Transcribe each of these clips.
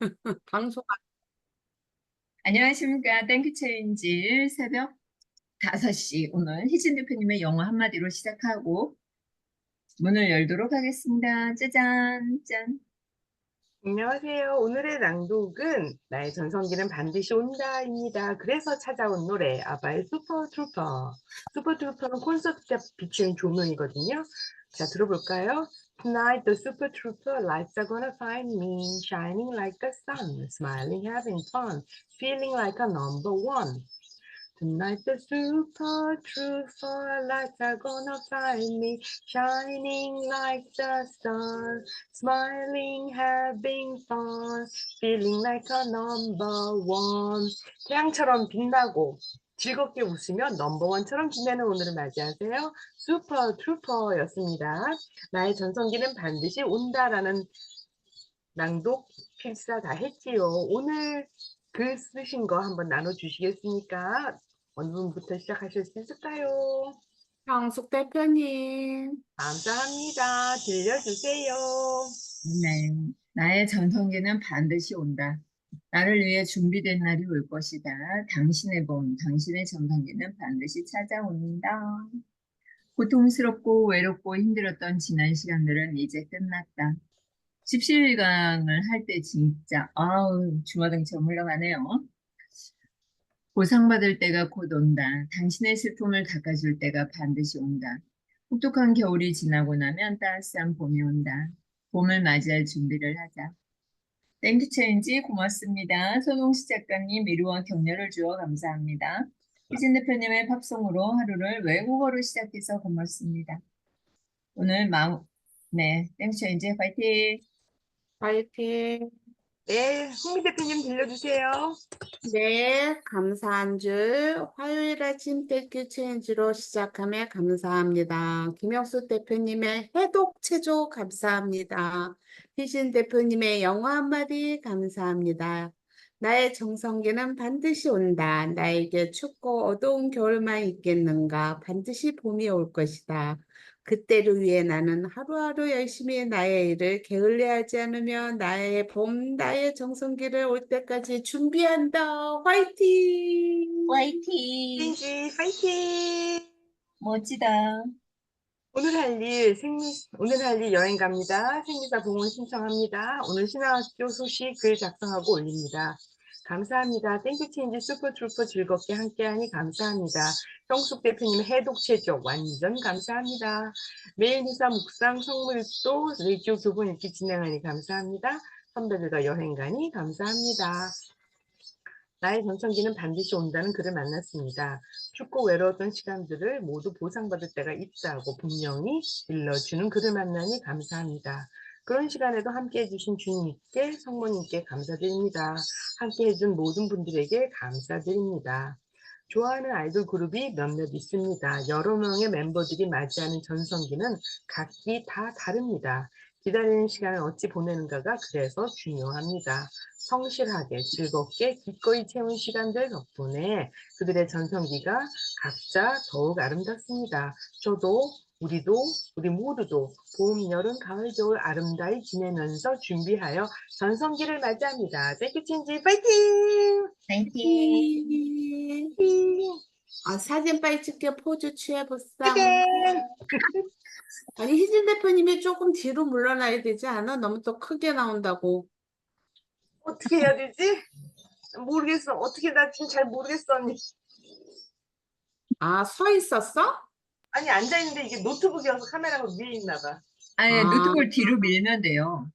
방송 안녕하십니까. 땡큐 체인지 새벽 5시 오늘 희진 대표님의 영어 한마디로 시작하고 문을 열도록 하겠습니다. 짜잔, 짠. 안녕하세요. 오늘의 낭독은 나의 전성기는 반드시 온다입니다. 그래서 찾아온 노래 아바의 슈퍼 트루퍼. 슈퍼 트루퍼는 콘서트 때 비추는 조명이거든요. 자 들어볼까요? Tonight the super trooper lights are gonna find me shining like the sun, smiling, having fun, feeling like a number one. Tonight the super trooper lights are gonna find me shining like the sun, smiling, having fun, feeling like a number one. 태양처럼 빛나고 즐겁게 웃으며 넘버원처럼 빛나는 오늘을 맞이하세요. 슈퍼 트루퍼였습니다. 나의 전성기는 반드시 온다라는 낭독 필사 다 했지요. 오늘 글 쓰신 거 한번 나눠주시겠습니까? 어느 분부터 시작하실 수 있을까요? 형숙 대표님. 감사합니다. 들려주세요. 네. 나의 전성기는 반드시 온다. 나를 위해 준비된 날이 올 것이다. 당신의 봄, 당신의 전성기는 반드시 찾아온다. 고통스럽고 외롭고 힘들었던 지난 시간들은 이제 끝났다. 십시일강을 할 때 진짜 아우 주마등처럼 흘러가네요. 보상받을 때가 곧 온다. 당신의 슬픔을 닦아줄 때가 반드시 온다. 혹독한 겨울이 지나고 나면 따스한 봄이 온다. 봄을 맞이할 준비를 하자. 땡큐 체인지 고맙습니다. 손홍시 작가님 미루와 격려를 주어 감사합니다. 희진 대표님의 팝송으로 하루를 외국어로 시작해서 고맙습니다. 오늘 마음 네 땡큐 체인지 파이팅. 파이팅. 네, 홍미 대표님 들려주세요. 네, 감사한 줄 화요일 아침 땡큐 체인지로 시작함에 감사합니다. 김영수 대표님의 해독 체조 감사합니다. 희신 대표님의 영어 한마디 감사합니다. 나의 정성기는 반드시 온다. 나에게 춥고 어두운 겨울만 있겠는가. 반드시 봄이 올 것이다. 그때를 위해 나는 하루하루 열심히 나의 일을 게을리하지 않으며 나의 봄, 나의 정성기를 올 때까지 준비한다. 화이팅! 파이팅. 땡지 파이팅! 멋지다. 오늘 할 일 생리 오늘 할 일 여행 갑니다. 생리사 봉헌 신청합니다. 오늘 신학교 소식 글 작성하고 올립니다. 감사합니다. 땡큐 체인지 슈퍼 트루퍼 즐겁게 함께하니 감사합니다. 형숙 대표님 해독체조 완전 감사합니다. 매일 미사 묵상 성물도 레이디오 교본 읽기 진행하니 감사합니다. 선배들과 여행 가니 감사합니다. 나의 전성기는 반드시 온다는 글을 만났습니다. 춥고 외로웠던 시간들을 모두 보상받을 때가 있다고 분명히 일러주는 글을 만나니 감사합니다. 그런 시간에도 함께 해주신 주님께 성모님께 감사드립니다. 함께 해준 모든 분들에게 감사드립니다. 좋아하는 아이돌 그룹이 몇몇 있습니다. 여러 명의 멤버들이 맞이하는 전성기는 각기 다 다릅니다. 기다리는 시간을 어찌 보내는가가 그래서 중요합니다. 성실하게 즐겁게 기꺼이 채운 시간들 덕분에 그들의 전성기가 각자 더욱 아름답습니다. 저도 우리도 우리 모두도 봄, 여름, 가을, 겨울 아름다이 지내면서 준비하여 전성기를 맞이합니다. 체인지 파이팅! 파이팅. 아, 사진 빨리 찍게 포즈. 파이팅! 아니, 희진 대표님이 조금 뒤로 물러나야 되지 않아? 너무 또 크게 나온다고. 어떻게 해야 되지? 모르겠어. 어떻게 나 지금 잘 모르겠어 언니. 아, 서 있었어? 아니 앉아 있는데 이게 노트북이어서 카메라가 위에 있나 봐. 아니 아. 노트북을 뒤로 밀면 돼요.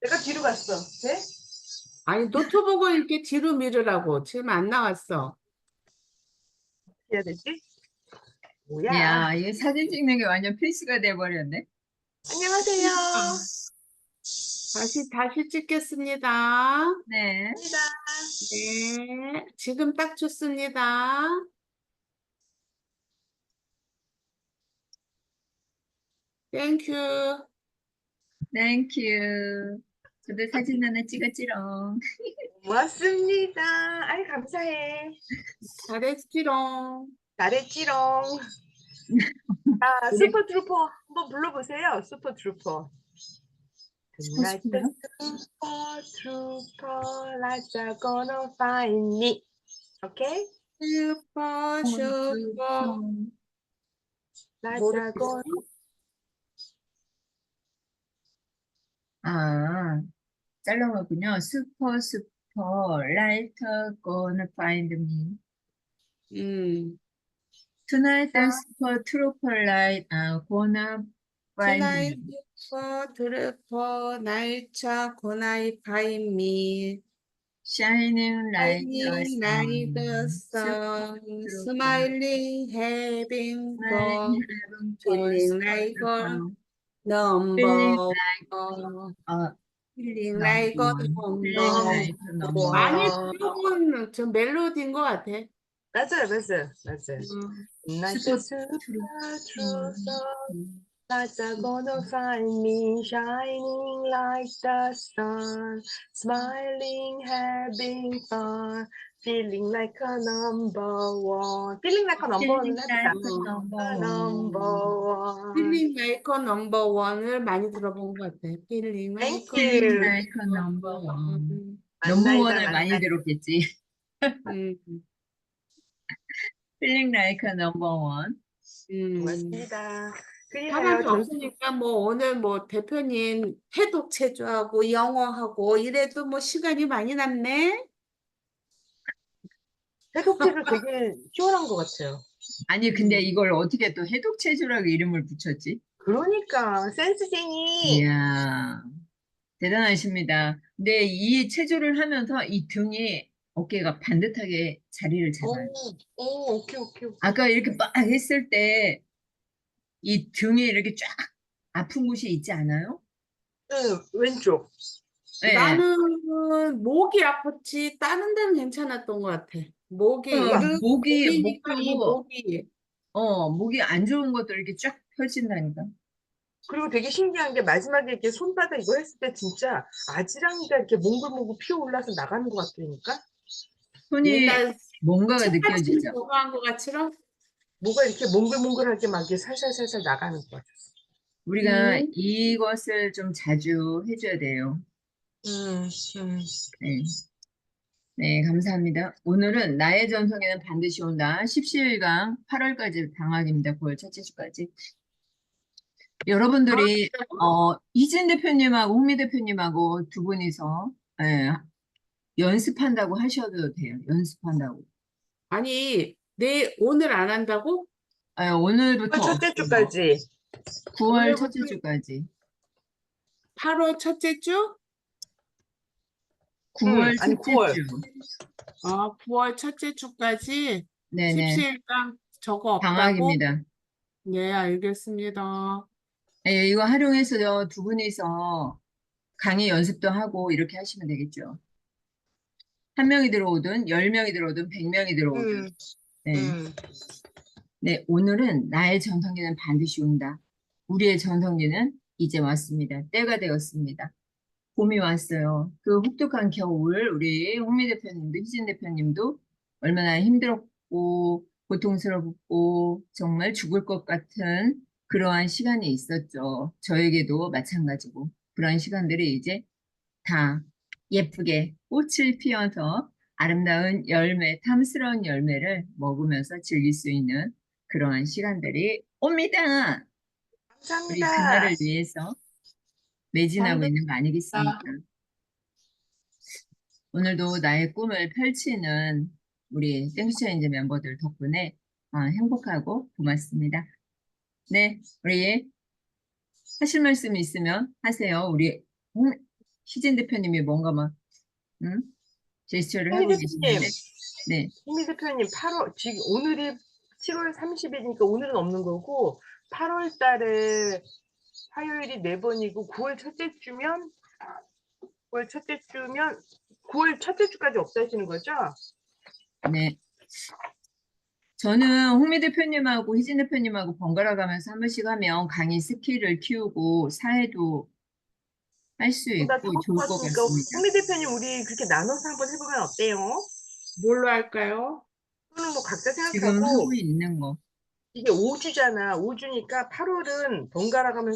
내가 뒤로 갔어. 돼? 아니, 노트북을 이렇게 뒤로 밀으라고. 지금 안 나왔어. 해야 되지? 뭐야? 야, 이게 사진 찍는 게 완전 필수가 돼버렸네. 안녕하세요. 다시, 다시 찍겠습니다. 네. 감사합니다. 네, 지금 딱 좋습니다. 땡큐. 땡큐. 저도 사진 하나 찍었지롱. 고맙습니다. 아이 감사해. 잘했지롱. 잘했지롱. 아 슈퍼 트루퍼 한번 불러보세요. 슈퍼 트루퍼. Tonight the super trooper lights are gonna find me. Okay? 슈퍼 슈퍼 Lights are gonna 아, 잘라먹군요. 슈퍼 슈퍼 라이터 gonna find me. 음 Tonight the super trooper light are gonna find Tonight me. 슈퍼 드래퍼 날차 고나이 파인미 Shining like Shining the like the sun. sun Smiling having fun Feeling like a number one 어, number number 많이 one. 들어본 저 멜로디인 것 같아 맞아요, 맞아요, 맞아요. 음. Trooper lights are gonna find me shining like the sun, smiling, having fun, feeling like a number one. Feeling like a number one. Number A number one. 필링 메이커 넘버 원을 많이 들어본 것 같아. 필링 Thank 메이커 you. Feeling like a number one. 음, 넘버원을 만나이다, 많이. 들었겠지. 음, Feeling like a number one. 음. 고맙습니다. 사람이 그리하여 없으니까 뭐 오늘 뭐 대표님 해독 체조하고 영어하고 이래도 뭐 시간이 많이 남네. 해독제를 되게 시원한 것 같아요. 아니 근데 이걸 어떻게 또 해독 체조라고 이름을 붙였지? 그러니까 센스쟁이. 이야 대단하십니다. 근데 이 체조를 하면서 이 등이 어깨가 반듯하게 자리를 오, 잡아요. 오, 오케이, 오케이. 오케이. 아까 이렇게 빡 했을 때 이 등에 이렇게 쫙 아픈 곳이 있지 않아요? 응, 왼쪽. 네. 나는 목이 아팠지 다른 데는 괜찮았던 것 같아. 목이 어, 이렇게 목이 목이니까 이 목도 목이 어 목이 안 좋은 것들 이렇게 쫙 펼친다니까. 그리고 되게 신기한 게 마지막에 이렇게 손바닥 이거 했을 때 진짜 아지랑이가 이렇게 몽글몽글 피어올라서 나가는 것 같다니까? 손이 옛날 뭔가가 느껴지죠. 공부한 것 같이럼. 뭐가 이렇게 몽글몽글하게 막 이렇게 살살살살 나가는 것 같아. 우리가 음. 이것을 좀 자주 해줘야 돼요. 음, 음. 네. 네, 감사합니다. 오늘은 나의 전성에는 반드시 온다. 17강 8월까지 방학입니다. 9월 첫째 주까지. 여러분들이 어, 이진 대표님하고 홍미 대표님하고 두 분이서 예, 연습한다고 하셔도 돼요. 연습한다고. 아니, 내 오늘 안 한다고? 예, 오늘부터 첫째. 주까지. 9월 오늘부터- 첫째 주까지. 8월 첫째 주? 9월 음, 아니, 첫째 9월. 주. 어, 9월 첫째 주까지 네네. 17강 저거 없다고? 방학입니다. 네, 알겠습니다. 예, 이거 활용해서 두 분이서 강의 연습도 하고 이렇게 하시면 되겠죠. 한 명이 들어오든 열 명이 들어오든 백 명이 들어오든. 음, 네. 음. 네, 오늘은 나의 전성기는 반드시 온다. 우리의 전성기는 이제 왔습니다. 때가 되었습니다. 봄이 왔어요. 그 혹독한 겨울, 우리 홍미 대표님도 희진 대표님도 얼마나 힘들었고, 고통스럽고, 정말 죽을 것 같은 그러한 시간이 있었죠. 저에게도 마찬가지고, 그런 시간들이 이제 다 예쁘게 꽃을 피워서 아름다운 열매, 탐스러운 열매를 먹으면서 즐길 수 있는 그러한 시간들이 옵니다. 우리 감사합니다. 그날을 위해서 매진하고. 있는 거 아니겠습니까? 오늘도 나의 꿈을 펼치는 우리 땡큐체인지 멤버들 덕분에 아, 행복하고 고맙습니다. 네, 우리 하실 말씀 있으면 하세요. 우리 홍, 희진 대표님이 뭔가 막 응? 제스처를 하고 계시는데. 네, 홍미 대표님 8월 지금 오늘이 7월 30일이니까 오늘은 없는 거고 8월 달에 화요일이 네 번이고 9월 첫째 주면 9월 첫째 주면 9월 첫째 주까지 없다 하시는 거죠? 네. 저는 홍미 대표님하고 희진 대표님하고 번갈아 가면서 한 번씩 하면 강의 스킬을 키우고 사회도 할수나 있고 좋을 것 같습니다. 홍미 대표님 우리 그렇게 나눠서 한번 해보면 어때요? 뭘로 할까요? 또는 뭐 각자 지금 생각하고 하고 있는 거. 이게 5주잖아. 5주니까 8월은 번갈아 가면서